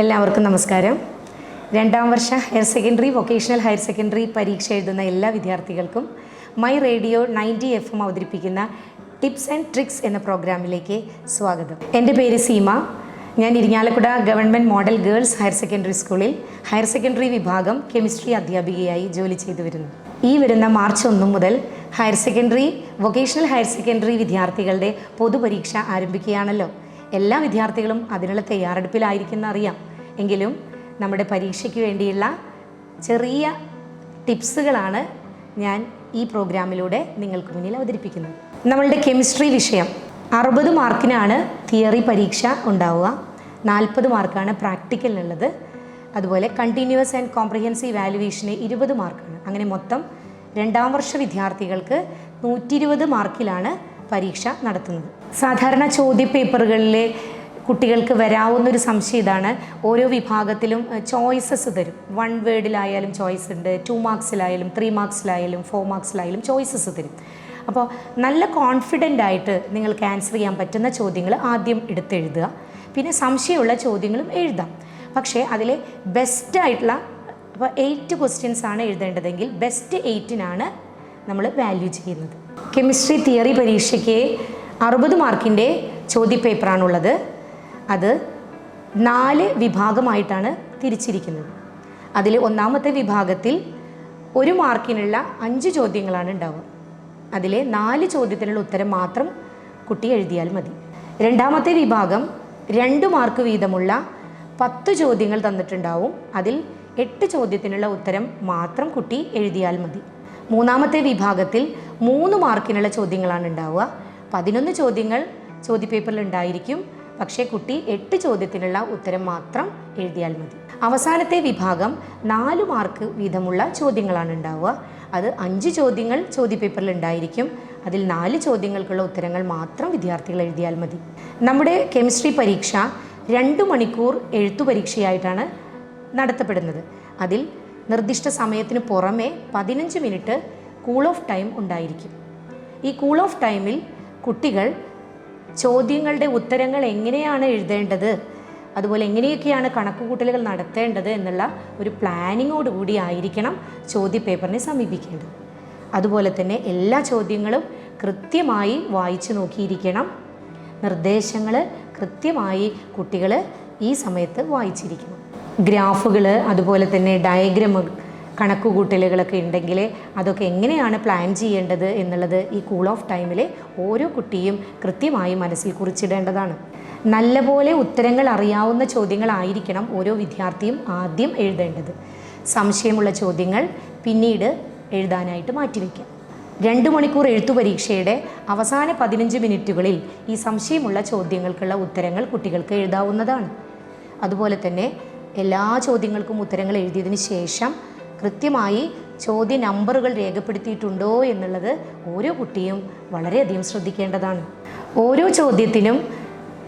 എല്ലാവർക്കും നമസ്കാരം. രണ്ടാം വർഷ higher secondary vocational higher secondary പരീക്ഷ എഴുതുന്ന എല്ലാ വിദ്യാർത്ഥികൾക്കും മൈ റേഡിയോ നയന്റി എഫ് എം അവതരിപ്പിക്കുന്ന ടിപ്സ് ആൻഡ് ട്രിക്സ് എന്ന പ്രോഗ്രാമിലേക്ക് സ്വാഗതം. എന്റെ പേര് സീമ. ഞാൻ Irinjalakuda government model girls higher secondary സ്കൂളിൽ ഹയർ സെക്കൻഡറി വിഭാഗം കെമിസ്ട്രി അധ്യാപികയായി ജോലി ചെയ്തു വരുന്നു. ഈ വരുന്ന മാർച്ച് ഒന്ന് മുതൽ higher secondary vocational higher secondary വിദ്യാർത്ഥികളുടെ പൊതുപരീക്ഷ ആരംഭിക്കുകയാണല്ലോ. എല്ലാ വിദ്യാർത്ഥികളും അതിനുള്ള തയ്യാറെടുപ്പിലായിരിക്കുന്ന അറിയാം. എങ്കിലും നമ്മുടെ പരീക്ഷയ്ക്ക് വേണ്ടിയുള്ള ചെറിയ ടിപ്സുകളാണ് ഞാൻ ഈ പ്രോഗ്രാമിലൂടെ നിങ്ങൾക്ക് മുന്നിൽ അവതരിപ്പിക്കുന്നത്. നമ്മളുടെ കെമിസ്ട്രി വിഷയം. അറുപത് മാർക്കിനാണ് തിയറി പരീക്ഷ ഉണ്ടാവുക. നാൽപ്പത് മാർക്കാണ് പ്രാക്ടിക്കലിനുള്ളത് അതുപോലെ കണ്ടിന്യൂസ് ആൻഡ് കോംപ്രിഹെൻസീവ് വാലുവേഷന് ഇരുപത് മാർക്കാണ്. അങ്ങനെ മൊത്തം രണ്ടാം വർഷ വിദ്യാർത്ഥികൾക്ക് നൂറ്റി ഇരുപത് മാർക്കിലാണ് പരീക്ഷ നടത്തുന്നത്. സാധാരണ ചോദ്യപേപ്പറുകളിലെ കുട്ടികൾക്ക് വരാവുന്നൊരു സംശയം ഇതാണ്. ഓരോ വിഭാഗത്തിലും ചോയ്സസ് തരും. വൺ വേർഡിലായാലും ചോയ്സ് ഉണ്ട് ടു മാർക്സിലായാലും ത്രീ മാർക്സിലായാലും ഫോർ മാർക്സിലായാലും ചോയ്സസ് തരും. അപ്പോൾ നല്ല കോൺഫിഡന്റ് ആയിട്ട് നിങ്ങൾക്ക് ആൻസർ ചെയ്യാൻ പറ്റുന്ന ചോദ്യങ്ങൾ ആദ്യം എടുത്തെഴുതുക. പിന്നെ സംശയമുള്ള ചോദ്യങ്ങളും എഴുതാം. പക്ഷേ അതിലെ ബെസ്റ്റായിട്ടുള്ള അപ്പോൾ എയ്റ്റ് ക്വസ്റ്റ്യൻസ് ആണ് എഴുതേണ്ടതെങ്കിൽ ബെസ്റ്റ് എയ്റ്റിനാണ് നമ്മൾ വാല്യൂ ചെയ്യുന്നത്. കെമിസ്ട്രി തിയറി പരീക്ഷയ്ക്ക് അറുപത് മാർക്കിന്റെ ചോദ്യപേപ്പറാണുള്ളത്. അത് നാല് വിഭാഗമായിട്ടാണ് തിരിച്ചിരിക്കുന്നത്. അതിൽ ഒന്നാമത്തെ വിഭാഗത്തിൽ ഒരു മാർക്കിനുള്ള അഞ്ച് ചോദ്യങ്ങളാണ് ഉണ്ടാവുക. അതിലെ നാല് ചോദ്യത്തിനുള്ള ഉത്തരം മാത്രം കുട്ടി എഴുതിയാൽ മതി. രണ്ടാമത്തെ വിഭാഗം രണ്ട് മാർക്ക് വീതമുള്ള പത്ത് ചോദ്യങ്ങൾ തന്നിട്ടുണ്ടാവും. അതിൽ എട്ട് ചോദ്യത്തിനുള്ള ഉത്തരം മാത്രം കുട്ടി എഴുതിയാൽ മതി. മൂന്നാമത്തെ വിഭാഗത്തിൽ മൂന്ന് മാർക്കിനുള്ള ചോദ്യങ്ങളാണ് ഉണ്ടാവുക. പതിനൊന്ന് ചോദ്യങ്ങൾ ചോദ്യപേപ്പറിൽ ഉണ്ടായിരിക്കും. പക്ഷേ കുട്ടി എട്ട് ചോദ്യത്തിനുള്ള ഉത്തരം മാത്രം എഴുതിയാൽ മതി. അവസാനത്തെ വിഭാഗം നാല് മാർക്ക് വീതമുള്ള ചോദ്യങ്ങളാണ് ഉണ്ടാവുക. അത് അഞ്ച് ചോദ്യങ്ങൾ ചോദ്യപേപ്പറിൽ ഉണ്ടായിരിക്കും. അതിൽ നാല് ചോദ്യങ്ങൾക്കുള്ള ഉത്തരങ്ങൾ മാത്രം വിദ്യാർത്ഥികൾ എഴുതിയാൽ മതി. നമ്മുടെ കെമിസ്ട്രി പരീക്ഷ രണ്ട് മണിക്കൂർ എഴുത്തു പരീക്ഷയായിട്ടാണ് നടത്തപ്പെടുന്നത്. അതിൽ നിർദ്ദിഷ്ട സമയത്തിന് പുറമെ പതിനഞ്ച് മിനിറ്റ് കൂൾ ഓഫ് ടൈം ഉണ്ടായിരിക്കും. ഈ കൂൾ ഓഫ് ടൈമിൽ കുട്ടികൾ ചോദ്യങ്ങളുടെ ഉത്തരങ്ങൾ എങ്ങനെയാണ് എഴുതേണ്ടത്? അതുപോലെ എങ്ങനെയൊക്കെയാണ് കണക്കുകൂട്ടലുകൾ നടത്തേണ്ടത് എന്നുള്ള ഒരു പ്ലാനിങ്ങോട് കൂടി ആയിരിക്കണം ചോദ്യപേപ്പറിനെ സമീപിക്കേണ്ടത്. അതുപോലെ തന്നെ എല്ലാ ചോദ്യങ്ങളും കൃത്യമായി വായിച്ചു നോക്കിയിരിക്കണം. നിർദ്ദേശങ്ങൾ കൃത്യമായി കുട്ടികൾ ഈ സമയത്ത് വായിച്ചിരിക്കണം. ഗ്രാഫുകൾ അതുപോലെ തന്നെ ഡയഗ്രമ് കണക്കുകൂട്ടലുകളൊക്കെ ഉണ്ടെങ്കിൽ അതൊക്കെ എങ്ങനെയാണ് പ്ലാൻ ചെയ്യേണ്ടത് എന്നുള്ളത് ഈ കൂൾ ഓഫ് ടൈമിൽ ഓരോ കുട്ടിയും കൃത്യമായി മനസ്സിൽ കുറിച്ചിടേണ്ടതാണ്. നല്ലപോലെ ഉത്തരങ്ങൾ അറിയാവുന്ന ചോദ്യങ്ങളായിരിക്കണം ഓരോ വിദ്യാർത്ഥിയും ആദ്യം എഴുതേണ്ടത്. സംശയമുള്ള ചോദ്യങ്ങൾ പിന്നീട് എഴുതാനായിട്ട് മാറ്റിവെക്കാം. രണ്ട് മണിക്കൂർ എഴുത്തു പരീക്ഷയുടെ അവസാന പതിനഞ്ച് മിനിറ്റുകളിൽ ഈ സംശയമുള്ള ചോദ്യങ്ങൾക്കുള്ള ഉത്തരങ്ങൾ കുട്ടികൾക്ക് എഴുതാവുന്നതാണ്. അതുപോലെ തന്നെ എല്ലാ ചോദ്യങ്ങൾക്കും ഉത്തരങ്ങൾ എഴുതിയതിന് ശേഷം കൃത്യമായി ചോദ്യ നമ്പറുകൾ രേഖപ്പെടുത്തിയിട്ടുണ്ടോ എന്നുള്ളത് ഓരോ കുട്ടിയും വളരെയധികം ശ്രദ്ധിക്കേണ്ടതാണ്. ഓരോ ചോദ്യത്തിനും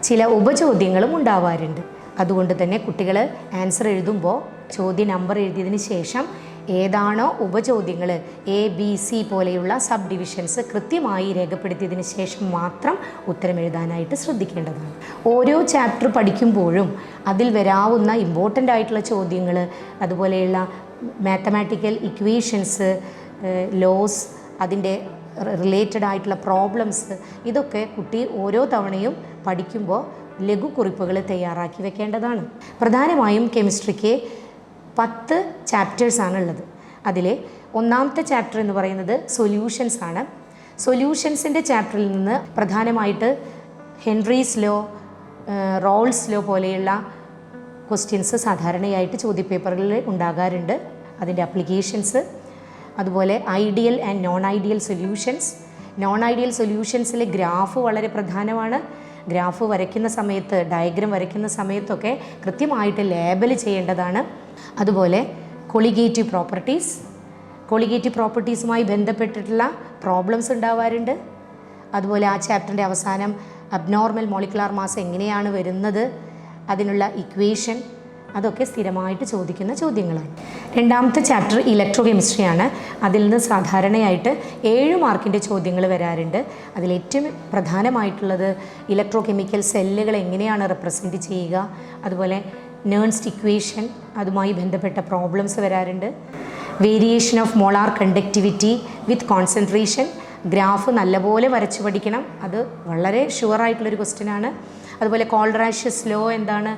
ചില ഉപചോദ്യങ്ങളും ഉണ്ടാവാറുണ്ട്. അതുകൊണ്ട് തന്നെ കുട്ടികൾ ആൻസർ എഴുതുമ്പോൾ ചോദ്യ നമ്പർ എഴുതിയതിന് ശേഷം ഏതാണോ ഉപചോദ്യങ്ങൾ എ ബി സി പോലെയുള്ള സബ് ഡിവിഷൻസ് കൃത്യമായി രേഖപ്പെടുത്തിയതിന് ശേഷം മാത്രം ഉത്തരം എഴുതാനായിട്ട് ശ്രദ്ധിക്കേണ്ടതാണ്. ഓരോ ചാപ്റ്റർ പഠിക്കുമ്പോഴും അതിൽ വരാവുന്ന ഇമ്പോർട്ടന്റ് ആയിട്ടുള്ള ചോദ്യങ്ങൾ അതുപോലെയുള്ള മാത്തമാറ്റിക്കൽ ഇക്വേഷൻസ് ലോസ് അതിന്റെ റിലേറ്റഡ് ആയിട്ടുള്ള പ്രോബ്ലംസ് ഇതൊക്കെ കുട്ടി ഓരോ തവണയും പഠിക്കുമ്പോൾ ലഘുക്കുറിപ്പുകൾ തയ്യാറാക്കി വെക്കേണ്ടതാണ്. പ്രധാനമായും കെമിസ്ട്രിക്ക് പത്ത് ചാപ്റ്റേഴ്സാണ് ഉള്ളത് അതിൽ ഒന്നാമത്തെ ചാപ്റ്റർ എന്ന് പറയുന്നത് സൊല്യൂഷൻസ് ആണ്. സൊല്യൂഷൻസിന്റെ ചാപ്റ്ററിൽ നിന്ന് പ്രധാനമായിട്ട് ഹെൻറീസ് ലോ റോൾസ് ലോ പോലെയുള്ള ക്വസ്റ്റ്യൻസ് സാധാരണയായിട്ട് ചോദ്യപേപ്പറുകളിൽ ഉണ്ടാകാറുണ്ട്. അതിന്റെ അപ്ലിക്കേഷൻസ് അതുപോലെ ideal and non ideal solutions non ideal സൊല്യൂഷൻസിലെ graph വളരെ പ്രധാനമാണ്. ഗ്രാഫ് വരയ്ക്കുന്ന സമയത്ത് ഡയഗ്രം വരയ്ക്കുന്ന സമയത്തൊക്കെ കൃത്യമായിട്ട് ലേബൽ ചെയ്യേണ്ടതാണ്. അതുപോലെ കൊളിഗേറ്റീവ് പ്രോപ്പർട്ടീസ് കൊളിഗേറ്റീവ് പ്രോപ്പർട്ടീസുമായി ബന്ധപ്പെട്ടിട്ടുള്ള പ്രോബ്ലംസ് ഉണ്ടാവാറുണ്ട്. അതുപോലെ ആ ചാപ്റ്ററിന്റെ അവസാനം അബ്നോർമൽ മോളിക്കുലാർ മാസ് എങ്ങനെയാണ് വരുന്നത്? അതിനുള്ള ഇക്വേഷൻ അതൊക്കെ സ്ഥിരമായിട്ട് ചോദിക്കുന്ന ചോദ്യങ്ങളാണ്. രണ്ടാമത്തെ ചാപ്റ്റർ ഇലക്ട്രോ കെമിസ്ട്രിയാണ് അതിൽ നിന്ന് സാധാരണയായിട്ട് ഏഴ് മാർക്കിന്റെ ചോദ്യങ്ങൾ വരാറുണ്ട്. അതിലേറ്റവും പ്രധാനമായിട്ടുള്ളത് ഇലക്ട്രോ കെമിക്കൽ സെല്ലുകൾ എങ്ങനെയാണ് റെപ്രസെന്റ് ചെയ്യുക അതുപോലെ നേൺസ്റ്റ് ഇക്വേഷൻ അതുമായി ബന്ധപ്പെട്ട പ്രോബ്ലംസ് വരാറുണ്ട്. Variation of molar conductivity with concentration graph നല്ലപോലെ വരച്ചു പഠിക്കണം. അത് വളരെ ഷുവറായിട്ടുള്ളൊരു ക്വസ്റ്റ്യനാണ് അതുപോലെ കോൾറാഷ്യസ് ലോ എന്താണ്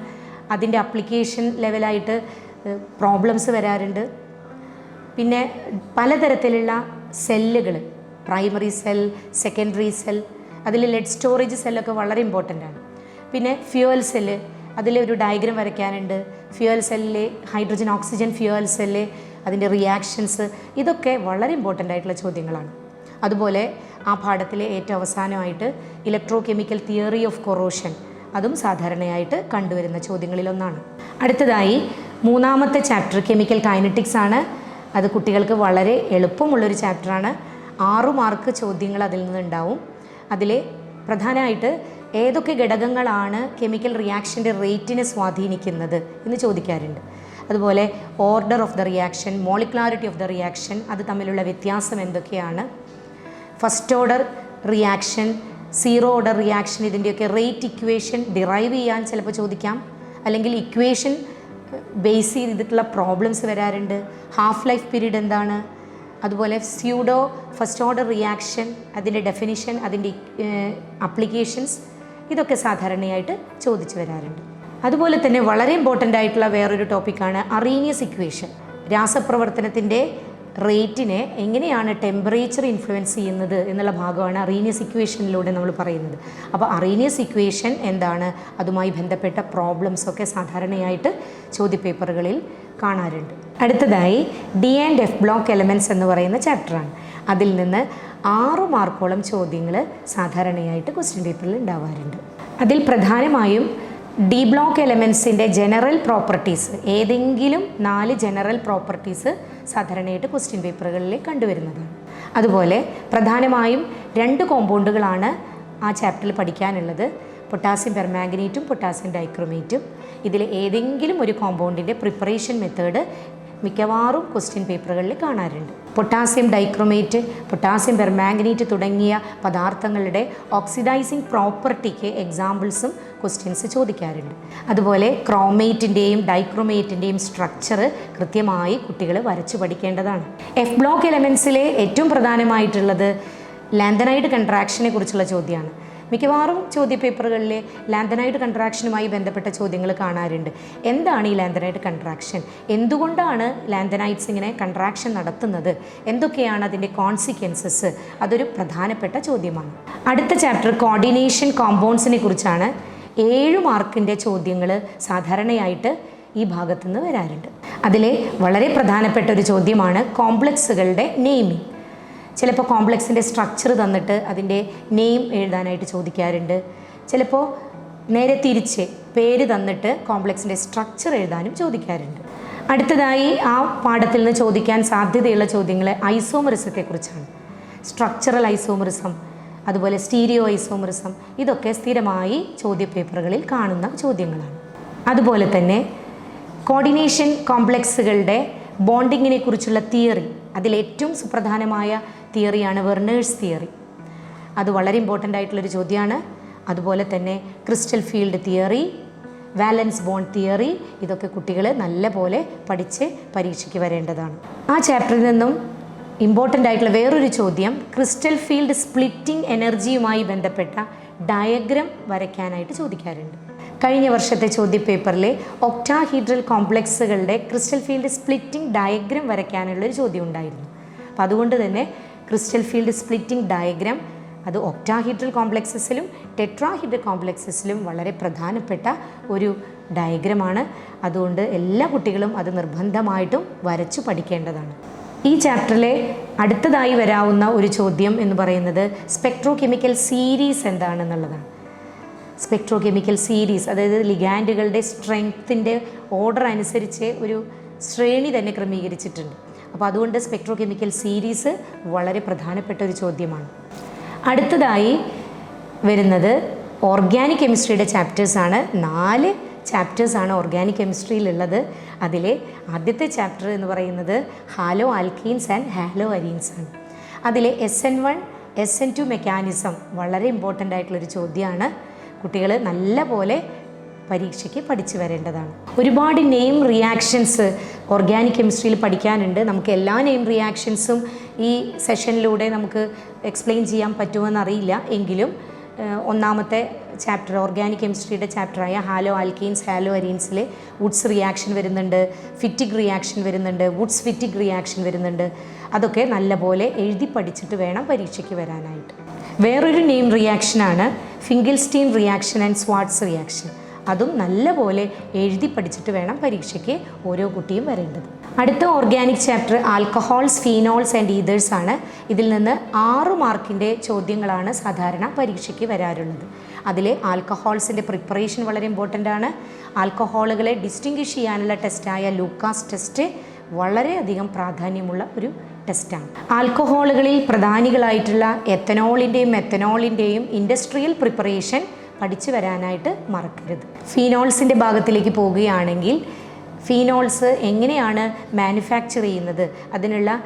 അതിന്റെ അപ്ലിക്കേഷൻ ലെവലായിട്ട് പ്രോബ്ലംസ് വരാറുണ്ട്. പിന്നെ പലതരത്തിലുള്ള സെല്ലുകൾ പ്രൈമറി സെൽ സെക്കൻഡറി സെൽ അതിൽ ലെഡ് സ്റ്റോറേജ് സെല്ലൊക്കെ വളരെ ഇമ്പോർട്ടന്റ് ആണ്. പിന്നെ ഫ്യൂവൽ സെല്ല് ഒരു ഡയഗ്രം വരയ്ക്കാനുണ്ട്. ഫ്യൂവൽ സെല്ലിലെ ഹൈഡ്രജൻ ഓക്സിജൻ ഫ്യൂവൽ സെല്ല് അതിന്റെ റിയാക്ഷൻസ് ഇതൊക്കെ വളരെ ഇമ്പോർട്ടന്റ് ആയിട്ടുള്ള ചോദ്യങ്ങളാണ്. അതുപോലെ ആ പാഠത്തിലെ ഏറ്റവും അവസാനമായിട്ട് electrochemical theory of corrosion അതും സാധാരണയായിട്ട് കണ്ടുവരുന്ന ചോദ്യങ്ങളിലൊന്നാണ്. അടുത്തതായി മൂന്നാമത്തെ ചാപ്റ്റർ കെമിക്കൽ കൈനറ്റിക്സ് ആണ്. അത് കുട്ടികൾക്ക് വളരെ എളുപ്പമുള്ളൊരു ചാപ്റ്ററാണ് ആറു മാർക്ക് ചോദ്യങ്ങൾ അതിൽ നിന്നുണ്ടാവും. അതിൽ പ്രധാനമായിട്ട് ഏതൊക്കെ ഘടകങ്ങളാണ് കെമിക്കൽ റിയാക്ഷന്റെ റേറ്റിനെ സ്വാധീനിക്കുന്നത് എന്ന് ചോദിക്കാറുണ്ട്. അതുപോലെ order of the reaction molecularity of the reaction അത് തമ്മിലുള്ള വ്യത്യാസം എന്തൊക്കെയാണ്? First order reaction zero order reaction ഇതിന്റെയൊക്കെ റേറ്റ് ഇക്വേഷൻ ഡിറൈവ് ചെയ്യാൻ ചിലപ്പോൾ ചോദിക്കാം. അല്ലെങ്കിൽ ഇക്വേഷൻ ബേസ് ചെയ്തിട്ടുള്ള പ്രോബ്ലംസ് വരാറുണ്ട്. ഹാഫ് ലൈഫ് പീരീഡ് എന്താണ്? അതുപോലെ സ്യൂഡോ ഫസ്റ്റ് ഓർഡർ റിയാക്ഷൻ അതിന്റെ ഡെഫിനിഷൻ അതിന്റെ അപ്ലിക്കേഷൻസ് ഇതൊക്കെ സാധാരണയായിട്ട് ചോദിച്ചു വരാറുണ്ട്. അതുപോലെ തന്നെ വളരെ ഇമ്പോർട്ടന്റ് ആയിട്ടുള്ള വേറൊരു ടോപ്പിക്കാണ് അറീനിയസ് ഇക്വേഷൻ രാസപ്രവർത്തനത്തിന്റെ റേറ്റിനെ എങ്ങനെയാണ് ടെമ്പറേച്ചർ ഇൻഫ്ലുവൻസ് ചെയ്യുന്നത് എന്നുള്ള ഭാഗമാണ് അറീനിയസ് ഇക്വേഷനിലൂടെ നമ്മൾ പറയുന്നത്. അപ്പോൾ അറീനിയസ് ഇക്വേഷൻ എന്താണ്? അതുമായി ബന്ധപ്പെട്ട പ്രോബ്ലംസ് ഒക്കെ സാധാരണയായിട്ട് ചോദ്യപേപ്പറുകളിൽ കാണാറുണ്ട്. അടുത്തതായി D and F block elements എന്ന് പറയുന്ന ചാപ്റ്ററാണ് അതിൽ നിന്ന് ആറ് മാർക്കോളം ചോദ്യങ്ങൾ സാധാരണയായിട്ട് ക്വസ്റ്റ്യൻ പേപ്പറിൽ ഉണ്ടാവാറുണ്ട്. അതിൽ പ്രധാനമായും ഡി ബ്ലോക്ക് എലമെൻസിന്റെ ജനറൽ പ്രോപ്പർട്ടീസ്. ഏതെങ്കിലും നാല് ജനറൽ പ്രോപ്പർട്ടീസ് സാധാരണയായിട്ട് ക്വസ്റ്റ്യൻ പേപ്പറുകളിൽ കണ്ടുവരുന്നതാണ്. അതുപോലെ പ്രധാനമായും രണ്ട് കോമ്പൗണ്ടുകളാണ് ആ ചാപ്റ്ററിൽ പഠിക്കാനുള്ളത്. പൊട്ടാസ്യം പെർമാഗ്നേറ്റും പൊട്ടാസ്യം ഡൈക്രോമേറ്റും. ഇതിൽ ഏതെങ്കിലും ഒരു കോമ്പൗണ്ടിന്റെ പ്രിപ്പറേഷൻ മെത്തേഡ് മിക്കവാറും ക്വസ്റ്റ്യൻ പേപ്പറുകളിൽ കാണാറുണ്ട്. പൊട്ടാസ്യം ഡൈക്രോമേറ്റ് പൊട്ടാസ്യം പെർമാംഗനേറ്റ് തുടങ്ങിയ പദാർത്ഥങ്ങളുടെ ഓക്സിഡൈസിങ് പ്രോപ്പർട്ടിക്ക് എക്സാമ്പിൾസും ക്വസ്റ്റ്യൻസ് ചോദിക്കാറുണ്ട്. അതുപോലെ ക്രോമേറ്റിന്റെയും ഡൈക്രോമേറ്റിന്റെയും സ്ട്രക്ചർ കൃത്യമായി കുട്ടികൾ വരച്ചു പഠിക്കേണ്ടതാണ്. എഫ് ബ്ലോക്ക് എലമെൻസിലെ ഏറ്റവും പ്രധാനമായിട്ടുള്ളത് ലാന്തനൈഡ് കൺട്രാക്ഷനെ കുറിച്ചുള്ള ചോദ്യമാണ്. മിക്കവാറും ചോദ്യപേപ്പറുകളിൽ ലാന്തനൈഡ് കൺട്രാക്ഷനുമായി ബന്ധപ്പെട്ട ചോദ്യങ്ങൾ കാണാറുണ്ട്. എന്താണ് ഈ ലാന്തനൈഡ് കൺട്രാക്ഷൻ? എന്തുകൊണ്ടാണ് ലാന്തനൈഡ്സ് ഇങ്ങനെ കൺട്രാക്ഷൻ നടത്തുന്നത്? എന്തൊക്കെയാണ് അതിന്റെ കോൺസിക്വൻസസ്? അതൊരു പ്രധാനപ്പെട്ട ചോദ്യമാണ്. അടുത്ത ചാപ്റ്റർ കോർഡിനേഷൻ കോമ്പൗണ്ട്സിനെ കുറിച്ചാണ് ഏഴ് മാർക്കിന്റെ ചോദ്യങ്ങൾ സാധാരണയായിട്ട് ഈ ഭാഗത്തുനിന്ന് വരാറുണ്ട്. അതിലെ വളരെ പ്രധാനപ്പെട്ട ഒരു ചോദ്യമാണ് കോംപ്ലക്സുകളുടെ നെയിമിംഗ്. ചിലപ്പോൾ കോംപ്ലക്സിന്റെ സ്ട്രക്ചർ തന്നിട്ട് അതിന്റെ നെയിം എഴുതാനായിട്ട് ചോദിക്കാറുണ്ട്. ചിലപ്പോൾ നേരെ തിരിച്ച് പേര് തന്നിട്ട് കോംപ്ലക്സിന്റെ സ്ട്രക്ചർ എഴുതാനും ചോദിക്കാറുണ്ട്. അടുത്തതായി ആ പാഠത്തിൽ നിന്ന് ചോദിക്കാൻ സാധ്യതയുള്ള ചോദ്യങ്ങൾ ഐസോമറിസത്തെക്കുറിച്ചാണ്. സ്ട്രക്ചറൽ ഐസോമറിസം അതുപോലെ സ്റ്റീരിയോ ഐസോമറിസം ഇതൊക്കെ സ്ഥിരമായി ചോദ്യപേപ്പറുകളിൽ കാണുന്ന ചോദ്യങ്ങളാണ്. അതുപോലെ തന്നെ കോർഡിനേഷൻ കോംപ്ലക്സുകളുടെ ബോണ്ടിങ്ങിനെ കുറിച്ചുള്ള തിയറി അതിലേറ്റവും സുപ്രധാനമായ തിയറിയാണ് വെർണേഴ്സ് തിയറി. അത് വളരെ ഇമ്പോർട്ടന്റ് ആയിട്ടുള്ളൊരു ചോദ്യമാണ് അതുപോലെ തന്നെ crystal field theory valence bond theory ഇതൊക്കെ കുട്ടികൾ നല്ല പോലെ പഠിച്ച് പരീക്ഷയ്ക്ക് വരേണ്ടതാണ്. ആ ചാപ്റ്ററിൽ നിന്നും ഇമ്പോർട്ടന്റ് ആയിട്ടുള്ള വേറൊരു ചോദ്യം ക്രിസ്റ്റൽ ഫീൽഡ് സ്പ്ലിറ്റിംഗ് എനർജിയുമായി ബന്ധപ്പെട്ട ഡയഗ്രം വരയ്ക്കാനായിട്ട് ചോദിക്കാറുണ്ട്. കഴിഞ്ഞ വർഷത്തെ ചോദ്യപേപ്പറിലെ ഒക്ടാഹീഡ്രൽ കോംപ്ലക്സുകളുടെ ക്രിസ്റ്റൽ ഫീൽഡ് സ്പ്ലിറ്റിംഗ് ഡയഗ്രം വരയ്ക്കാനുള്ളൊരു ചോദ്യം ഉണ്ടായിരുന്നു. അപ്പം അതുകൊണ്ട് തന്നെ ക്രിസ്റ്റൽ ഫീൽഡ് സ്പ്ലിറ്റിംഗ് ഡയഗ്രാം അത് ഒക്ടാഹിഡ്രൽ കോംപ്ലക്സസിലും ടെട്രാഹിഡ്രൽ കോംപ്ലക്സസിലും വളരെ പ്രധാനപ്പെട്ട ഒരു ഡയഗ്രമാണ്. അതുകൊണ്ട് എല്ലാ കുട്ടികളും അത് നിർബന്ധമായിട്ടും വരച്ചു പഠിക്കേണ്ടതാണ്. ഈ ചാപ്റ്ററിലെ അടുത്തതായി വരാവുന്ന ഒരു ചോദ്യം എന്ന് പറയുന്നത് സ്പെക്ട്രോ കെമിക്കൽ സീരീസ് എന്താണെന്നുള്ളതാണ്. സ്പെക്ട്രോ കെമിക്കൽ സീരീസ് അതായത് ലിഗാൻഡുകളുടെ സ്ട്രെങ്ത്തിന്റെ ഓർഡർ അനുസരിച്ച് ഒരു ശ്രേണി തന്നെ ക്രമീകരിച്ചിട്ടുണ്ട്. അപ്പോൾ അതുകൊണ്ട് സ്പെക്ട്രോ കെമിക്കൽ സീരീസ് വളരെ പ്രധാനപ്പെട്ട ഒരു ചോദ്യമാണ്. അടുത്തതായി വരുന്നത് ഓർഗാനിക് കെമിസ്ട്രിയുടെ ചാപ്റ്റേഴ്സാണ് നാല് ചാപ്റ്റേഴ്സാണ് ഓർഗാനിക് കെമിസ്ട്രിയിലുള്ളത് അതിലെ ആദ്യത്തെ ചാപ്റ്റർ എന്ന് പറയുന്നത് haloalkanes and haloarenes ആണ്. അതിലെ S N one S N two mechanism വളരെ ഇമ്പോർട്ടന്റ് ആയിട്ടുള്ളൊരു ചോദ്യമാണ്. കുട്ടികൾ നല്ല പോലെ പരീക്ഷയ്ക്ക് പഠിച്ചു വരേണ്ടതാണ്. ഒരുപാട് നെയിം റിയാക്ഷൻസ് ഓർഗാനിക് കെമിസ്ട്രിയിൽ പഠിക്കാനുണ്ട്. നമുക്ക് എല്ലാ നെയിം റിയാക്ഷൻസും ഈ സെഷനിലൂടെ നമുക്ക് എക്സ്പ്ലെയിൻ ചെയ്യാൻ പറ്റുമെന്നറിയില്ല. എങ്കിലും ഒന്നാമത്തെ ചാപ്റ്റർ ഓർഗാനിക് കെമിസ്ട്രിയുടെ ചാപ്റ്ററായ ഹാലോ ആൽക്കീൻസ് ഹാലോ അരീൻസിൽ വുഡ്സ് റിയാക്ഷൻ വരുന്നുണ്ട്. ഫിറ്റിക് റിയാക്ഷൻ വരുന്നുണ്ട്. വുഡ്സ് ഫിറ്റിക് റിയാക്ഷൻ വരുന്നുണ്ട്. അതൊക്കെ നല്ലപോലെ എഴുതി പഠിച്ചിട്ട് വേണം പരീക്ഷയ്ക്ക് വരാനായിട്ട്. വേറൊരു name റിയാക്ഷനാണ് Finkelstein reaction and Swarts reaction അതും നല്ലപോലെ എഴുതി പഠിച്ചിട്ട് വേണം പരീക്ഷയ്ക്ക് ഓരോ കുട്ടിയും വരേണ്ടത്. അടുത്ത organic chapter alcohols phenols and ethers ആണ്. ഇതിൽ നിന്ന് ആറ് മാർക്കിന്റെ ചോദ്യങ്ങളാണ് സാധാരണ പരീക്ഷയ്ക്ക് വരാറുള്ളത്. അതിൽ ആൽക്കഹോൾസിന്റെ പ്രിപ്പറേഷൻ വളരെ ഇമ്പോർട്ടന്റ് ആണ്. ആൽക്കഹോളുകളെ ഡിസ്റ്റിങ്വിഷ് ചെയ്യാനുള്ള ടെസ്റ്റായ ലൂക്കാസ് ടെസ്റ്റ് വളരെയധികം പ്രാധാന്യമുള്ള ഒരു ടെസ്റ്റാണ് ആൽക്കഹോളുകളിൽ പ്രധാനികളായിട്ടുള്ള എത്തനോളിന്റെയും മെത്തനോളിന്റെയും ഇൻഡസ്ട്രിയൽ പ്രിപ്പറേഷൻ പഠിച്ചു വരാനായിട്ട് മറക്കരുത്. ഫീനോൾസിന്റെ ഭാഗത്തിലേക്ക് പോവുകയാണെങ്കിൽ ഫീനോൾസ് എങ്ങനെയാണ് മാനുഫാക്ചർ ചെയ്യുന്നത്? അതിനുള്ള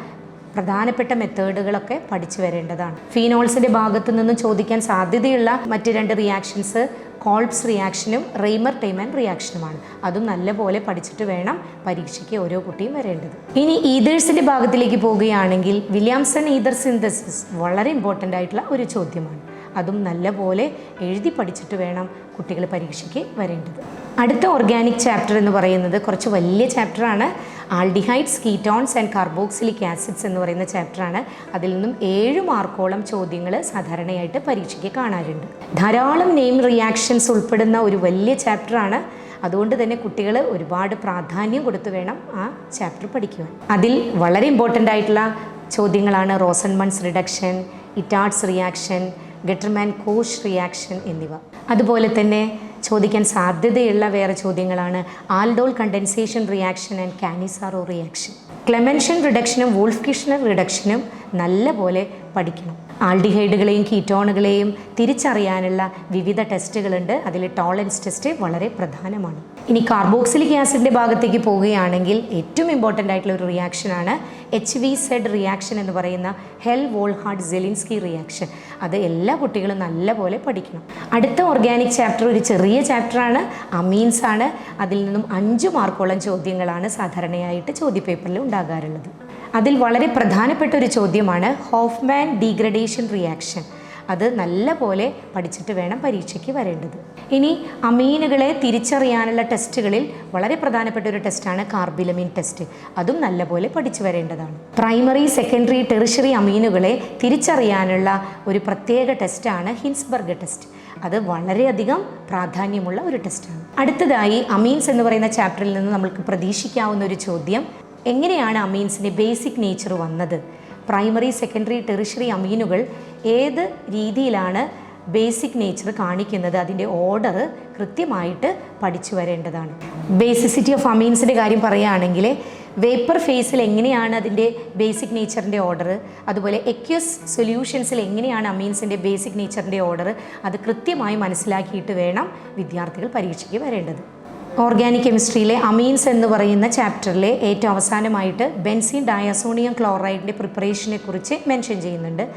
പ്രധാനപ്പെട്ട മെത്തേഡുകളൊക്കെ പഠിച്ചു വരേണ്ടതാണ്. ഫീനോൾസിന്റെ ഭാഗത്തു നിന്നും ചോദിക്കാൻ സാധ്യതയുള്ള മറ്റ് രണ്ട് റിയാക്ഷൻസ് കോൾപ്സ് റിയാക്ഷനും റെയ്മർ ടൈമൻ റിയാക്ഷനുമാണ് അതും നല്ലപോലെ പഠിച്ചിട്ട് വേണം പരീക്ഷയ്ക്ക് ഓരോ കുട്ടിയും വരേണ്ടത്. ഇനി ഈതേഴ്സിന്റെ ഭാഗത്തിലേക്ക് പോവുകയാണെങ്കിൽ വില്യാംസൺ ഈതർ സിന്തസിസ് വളരെ ഇമ്പോർട്ടന്റ് ആയിട്ടുള്ള ഒരു ചോദ്യമാണ്. അതും നല്ലപോലെ എഴുതി പഠിച്ചിട്ട് വേണം കുട്ടികൾ പരീക്ഷയ്ക്ക് വരേണ്ടത്. അടുത്ത ഓർഗാനിക് ചാപ്റ്റർ എന്ന് പറയുന്നത് കുറച്ച് വലിയ ചാപ്റ്ററാണ് aldehydes ketones and carboxylic acids എന്ന് പറയുന്ന ചാപ്റ്ററാണ് അതിൽ നിന്നും ഏഴ് മാർക്കോളം ചോദ്യങ്ങൾ സാധാരണയായിട്ട് പരീക്ഷയ്ക്ക് കാണാറുണ്ട്. ധാരാളം നെയിം റിയാക്ഷൻസ് ഉൾപ്പെടുന്ന ഒരു വലിയ ചാപ്റ്ററാണ് അതുകൊണ്ട് തന്നെ കുട്ടികൾ ഒരുപാട് പ്രാധാന്യം കൊടുത്തു വേണം ആ ചാപ്റ്റർ പഠിക്കുവാൻ. അതിൽ വളരെ ഇമ്പോർട്ടന്റ് ആയിട്ടുള്ള ചോദ്യങ്ങളാണ് Rosenmund reduction Etard's reaction Gattermann Koch reaction എന്നിവ. അതുപോലെ തന്നെ ചോദിക്കാൻ സാധ്യതയുള്ള വേറെ ചോദ്യങ്ങളാണ് aldol condensation reaction and Cannizzaro reaction. Clemmensen റിഡക്ഷനും Wolff Kishner റിഡക്ഷനും നല്ലപോലെ പഠിക്കണം ആൾഡിഹൈഡുകളെയും കീറ്റോണുകളെയും തിരിച്ചറിയാനുള്ള വിവിധ ടെസ്റ്റുകളുണ്ട്. അതിൽ ടോളൻസ് ടെസ്റ്റ് വളരെ പ്രധാനമാണ്. ഇനി കാർബോക്സിലിക് ആസിഡിന്റെ ഭാഗത്തേക്ക് പോവുകയാണെങ്കിൽ ഏറ്റവും ഇമ്പോർട്ടന്റ് ആയിട്ടുള്ള ഒരു റിയാക്ഷനാണ് എച്ച് വി സെഡ് റിയാക്ഷൻ എന്ന് പറയുന്ന ഹെൽ വോൾഹാർഡ് ജെലിൻസ്കി റിയാക്ഷൻ അത് എല്ലാ കുട്ടികളും നല്ലപോലെ പഠിക്കണം. അടുത്ത ഓർഗാനിക് ചാപ്റ്റർ ഒരു ചെറിയ ചാപ്റ്ററാണ് അമീൻസ് ആണ്. അതിൽ നിന്നും അഞ്ച് മാർക്കോളം ചോദ്യങ്ങളാണ് സാധാരണയായിട്ട് ചോദ്യപേപ്പറിൽ ഉണ്ടാകാറുള്ളത്. അതിൽ വളരെ പ്രധാനപ്പെട്ട ഒരു ചോദ്യമാണ് ഹോഫ്മാൻ ഡീഗ്രഡേഷൻ റിയാക്ഷൻ. അത് നല്ല പോലെ പഠിച്ചിട്ട് വേണം പരീക്ഷയ്ക്ക് വരേണ്ടത്. ഇനി അമീനുകളെ തിരിച്ചറിയാനുള്ള ടെസ്റ്റുകളിൽ വളരെ പ്രധാനപ്പെട്ട ഒരു ടെസ്റ്റാണ് കാർബിലമിൻ ടെസ്റ്റ്. അതും നല്ല പോലെ പഠിച്ചു വരേണ്ടതാണ്. പ്രൈമറി സെക്കൻഡറി ടെറിഷറി അമീനുകളെ തിരിച്ചറിയാനുള്ള ഒരു പ്രത്യേക ടെസ്റ്റാണ് ഹിൻസ്ബർഗ് ടെസ്റ്റ്. അത് വളരെയധികം പ്രാധാന്യമുള്ള ഒരു ടെസ്റ്റാണ്. അടുത്തതായി അമീൻസ് എന്ന് പറയുന്ന ചാപ്റ്ററിൽ നിന്ന് നമ്മൾക്ക് പ്രതീക്ഷിക്കാവുന്ന ഒരു ചോദ്യം എങ്ങനെയാണ് അമീൻസിന്റെ ബേസിക് നേച്ചർ വന്നത്? പ്രൈമറി സെക്കൻഡറി ടെറിഷറി അമീനുകൾ ഏത് രീതിയിലാണ് ബേസിക് നേച്ചർ കാണിക്കുന്നത്? അതിന്റെ ഓർഡർ കൃത്യമായിട്ട് പഠിച്ചു വരേണ്ടതാണ്. ബേസിസിറ്റി ഓഫ് അമീൻസിന്റെ കാര്യം പറയുകയാണെങ്കിൽ വേപ്പർ ഫേസിൽ എങ്ങനെയാണ് അതിന്റെ ബേസിക് നേച്ചറിന്റെ ഓർഡർ? അതുപോലെ എക്യസ് സൊല്യൂഷൻസിൽ എങ്ങനെയാണ് അമീൻസിന്റെ ബേസിക് നേച്ചറിന്റെ ഓർഡർ? അത് കൃത്യമായി മനസ്സിലാക്കിയിട്ട് വേണം വിദ്യാർത്ഥികൾ പരീക്ഷയ്ക്ക് വരേണ്ടത്. ഓർഗാനിക് കെമിസ്ട്രിയിലെ അമീൻസ് എന്ന് പറയുന്ന ചാപ്റ്ററിലെ ഏറ്റവും അവസാനമായിട്ട് ബെൻസീൻ ഡയാസോണിയം ക്ലോറൈഡിന്റെ പ്രിപ്പറേഷനെ കുറിച്ച് മെൻഷൻ ചെയ്യുന്നുണ്ട്.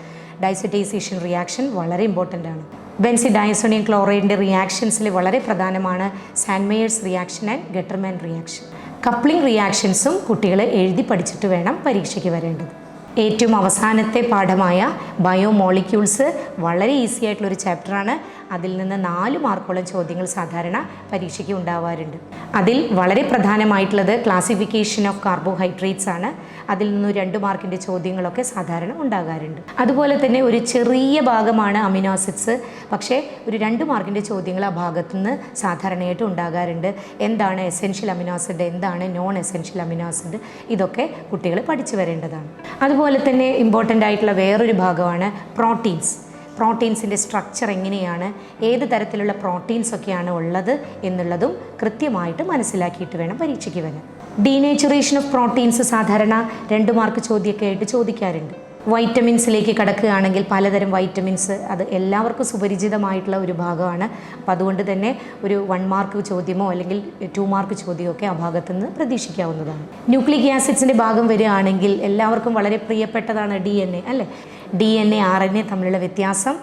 ഡൈസറ്റൈസേഷൻ റിയാക്ഷൻ വളരെ ഇമ്പോർട്ടന്റ് ആണ്. ബെൻസി ഡയസോണിയം ക്ലോറൈഡിന്റെ റിയാക്ഷൻസിൽ വളരെ പ്രധാനമാണ് Sandmeyer's reaction and Gattermann reaction. Coupling റിയാക്ഷൻസും കുട്ടികളെ എഴുതി പഠിച്ചിട്ട് വേണം പരീക്ഷയ്ക്ക് വരേണ്ടത്. ഏറ്റവും അവസാനത്തെ പാഠമായ ബയോമോളിക്യൂൾസ് വളരെ ഈസി ആയിട്ടുള്ളൊരു ചാപ്റ്ററാണ്. അതിൽ നിന്ന് നാല് മാർക്കോളം ചോദ്യങ്ങൾ സാധാരണ പരീക്ഷയ്ക്ക് ഉണ്ടാവാറുണ്ട്. അതിൽ വളരെ പ്രധാനമായിട്ടുള്ളത് ക്ലാസിഫിക്കേഷൻ ഓഫ് കാർബോഹൈഡ്രേറ്റ്സ് ആണ് അതിൽ നിന്ന് രണ്ട് മാർക്കിന്റെ ചോദ്യങ്ങളൊക്കെ സാധാരണ ഉണ്ടാകാറുണ്ട്. അതുപോലെ തന്നെ ഒരു ചെറിയ ഭാഗമാണ് അമിനോ ആസിഡ്സ്. പക്ഷേ ഒരു രണ്ട് മാർക്കിന്റെ ചോദ്യങ്ങൾ ആ ഭാഗത്തു നിന്ന് സാധാരണയായിട്ട് ഉണ്ടാകാറുണ്ട്. എന്താണ് എസെൻഷ്യൽ അമിനോ ആസിഡ് എന്താണ് നോൺ എസെൻഷ്യൽ അമിനോ ആസിഡ് ഇതൊക്കെ കുട്ടികൾ പഠിച്ചു വരേണ്ടതാണ്. അതുപോലെ തന്നെ ഇമ്പോർട്ടന്റ് ആയിട്ടുള്ള വേറൊരു ഭാഗമാണ് പ്രോട്ടീൻസ്. പ്രോട്ടീൻസിന്റെ സ്ട്രക്ചർ എങ്ങനെയാണ്? ഏത് തരത്തിലുള്ള പ്രോട്ടീൻസ് ഒക്കെയാണ് ഉള്ളത് എന്നുള്ളതും കൃത്യമായിട്ട് മനസ്സിലാക്കിയിട്ട് വേണം പരീക്ഷയ്ക്ക് വരാൻ. ഡീനേച്ചറേഷൻ ഓഫ് പ്രോട്ടീൻസ് സാധാരണ രണ്ട് മാർക്ക് ചോദ്യമൊക്കെ ആയിട്ട് ചോദിക്കാറുണ്ട്. വൈറ്റമിൻസിലേക്ക് കടക്കുകയാണെങ്കിൽ പലതരം വൈറ്റമിൻസ് അത് എല്ലാവർക്കും സുപരിചിതമായിട്ടുള്ള ഒരു ഭാഗമാണ്. അപ്പോൾ അതുകൊണ്ട് തന്നെ ഒരു വൺ മാർക്ക് ചോദ്യമോ അല്ലെങ്കിൽ ടു മാർക്ക് ചോദ്യമോ ഒക്കെ ആ ഭാഗത്തു നിന്ന് പ്രതീക്ഷിക്കാവുന്നതാണ് ന്യൂക്ലിക് ആസിഡ്സിന്റെ ഭാഗം വരികയാണെങ്കിൽ എല്ലാവർക്കും വളരെ പ്രിയപ്പെട്ടതാണ് ഡി എൻ എ അല്ലേ? D N A R N A തമ്മിലുള്ള വ്യത്യാസം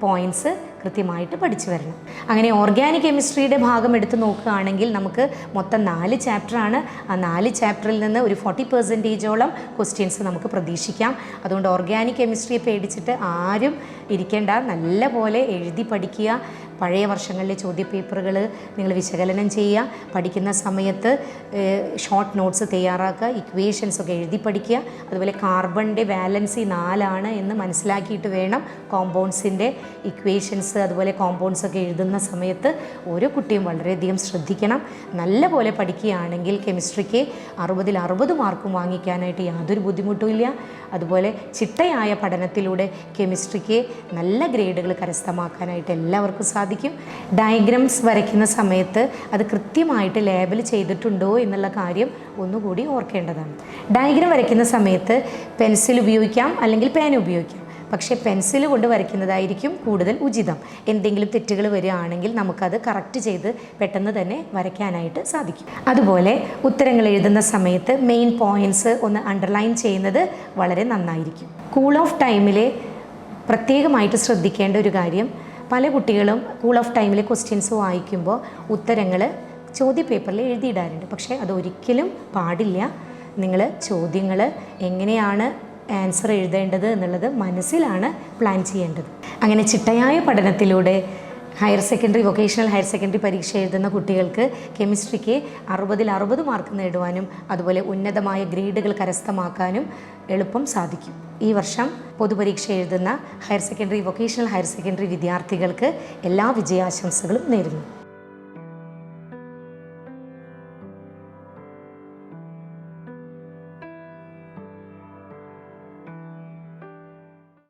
പോയിന്റ്സ് കൃത്യമായിട്ട് പഠിച്ചു വരണം. അങ്ങനെ ഓർഗാനിക് കെമിസ്ട്രിയുടെ ഭാഗം എടുത്ത് നോക്കുകയാണെങ്കിൽ നമുക്ക് മൊത്തം നാല് ചാപ്റ്ററാണ് ആ നാല് ചാപ്റ്ററിൽ നിന്ന് ഒരു ഫോർട്ടി പെർസെന്റേജോളം ക്വസ്റ്റ്യൻസ് നമുക്ക് പ്രതീക്ഷിക്കാം. അതുകൊണ്ട് ഓർഗാനിക് കെമിസ്ട്രിയെ പേടിച്ചിട്ട് ആരും ഇരിക്കേണ്ട. നല്ല പോലെ എഴുതി പഠിക്കുക. പഴയ വർഷങ്ങളിലെ ചോദ്യപേപ്പറുകൾ നിങ്ങൾ വിശകലനം ചെയ്യുക. പഠിക്കുന്ന സമയത്ത് ഷോർട്ട് നോട്ട്സ് തയ്യാറാക്കുക. ഇക്വേഷൻസ് ഒക്കെ എഴുതി പഠിക്കുക. അതുപോലെ കാർബണിന്റെ വാലൻസി നാലാണ് എന്ന് മനസ്സിലാക്കിയിട്ട് വേണം കോമ്പൗണ്ട്സിന്റെ ഇക്വേഷൻസ് അതുപോലെ കോമ്പൗണ്ട്സ് ഒക്കെ എഴുതുന്ന സമയത്ത് ഓരോ കുട്ടിയും വളരെയധികം ശ്രദ്ധിക്കണം. നല്ല പോലെ പഠിക്കുകയാണെങ്കിൽ കെമിസ്ട്രിക്ക് അറുപതിൽ അറുപത് മാർക്കും വാങ്ങിക്കാനായിട്ട് യാതൊരു ബുദ്ധിമുട്ടുമില്ല അതുപോലെ ചിട്ടയായ പഠനത്തിലൂടെ കെമിസ്ട്രിക്ക് നല്ല ഗ്രേഡുകൾ കരസ്ഥമാക്കാനായിട്ട് എല്ലാവർക്കും സാധിക്കും. ഡയഗ്രംസ് വരയ്ക്കുന്ന സമയത്ത് അത് കൃത്യമായിട്ട് ലേബൽ ചെയ്തിട്ടുണ്ടോ എന്നുള്ള കാര്യം ഒന്നുകൂടി ഓർക്കേണ്ടതാണ്. ഡയഗ്രം വരയ്ക്കുന്ന സമയത്ത് പെൻസിൽ ഉപയോഗിക്കാം അല്ലെങ്കിൽ പേന ഉപയോഗിക്കാം. പക്ഷേ പെൻസിൽ കൊണ്ട് വരയ്ക്കുന്നതായിരിക്കും കൂടുതൽ ഉചിതം. എന്തെങ്കിലും തെറ്റുകൾ വരികയാണെങ്കിൽ നമുക്കത് കറക്റ്റ് ചെയ്ത് പെട്ടെന്ന് തന്നെ വരയ്ക്കാനായിട്ട് സാധിക്കും. അതുപോലെ ഉത്തരങ്ങൾ എഴുതുന്ന സമയത്ത് മെയിൻ പോയിന്റ്സ് ഒന്ന് അണ്ടർലൈൻ ചെയ്യുന്നത് വളരെ നന്നായിരിക്കും. കൂൾ ഓഫ് ടൈമിലെ പ്രത്യേകമായിട്ട് ശ്രദ്ധിക്കേണ്ട ഒരു കാര്യം പല കുട്ടികളും കൂൾ ഓഫ് ടൈമിലെ ക്വസ്റ്റ്യൻസ് വായിക്കുമ്പോൾ ഉത്തരങ്ങൾ ചോദ്യപേപ്പറിൽ എഴുതിയിടാറുണ്ട്. പക്ഷേ അതൊരിക്കലും പാടില്ല. നിങ്ങൾ ചോദ്യങ്ങൾ എങ്ങനെയാണ് ആൻസർ എഴുതേണ്ടത് എന്നുള്ളത് മനസ്സിലാണ് പ്ലാൻ ചെയ്യേണ്ടത്. അങ്ങനെ ചിട്ടയായ പഠനത്തിലൂടെ higher secondary vocational higher secondary പരീക്ഷ എഴുതുന്ന കുട്ടികൾക്ക് കെമിസ്ട്രിക്ക് അറുപതിൽ അറുപത് മാർക്ക് നേടുവാനും അതുപോലെ ഉന്നതമായ ഗ്രേഡുകൾ കരസ്ഥമാക്കാനും എളുപ്പം സാധിക്കും. ഈ വർഷം പൊതുപരീക്ഷ എഴുതുന്ന higher secondary vocational higher secondary വിദ്യാർത്ഥികൾക്ക് എല്ലാ വിജയാശംസകളും നേരുന്നു.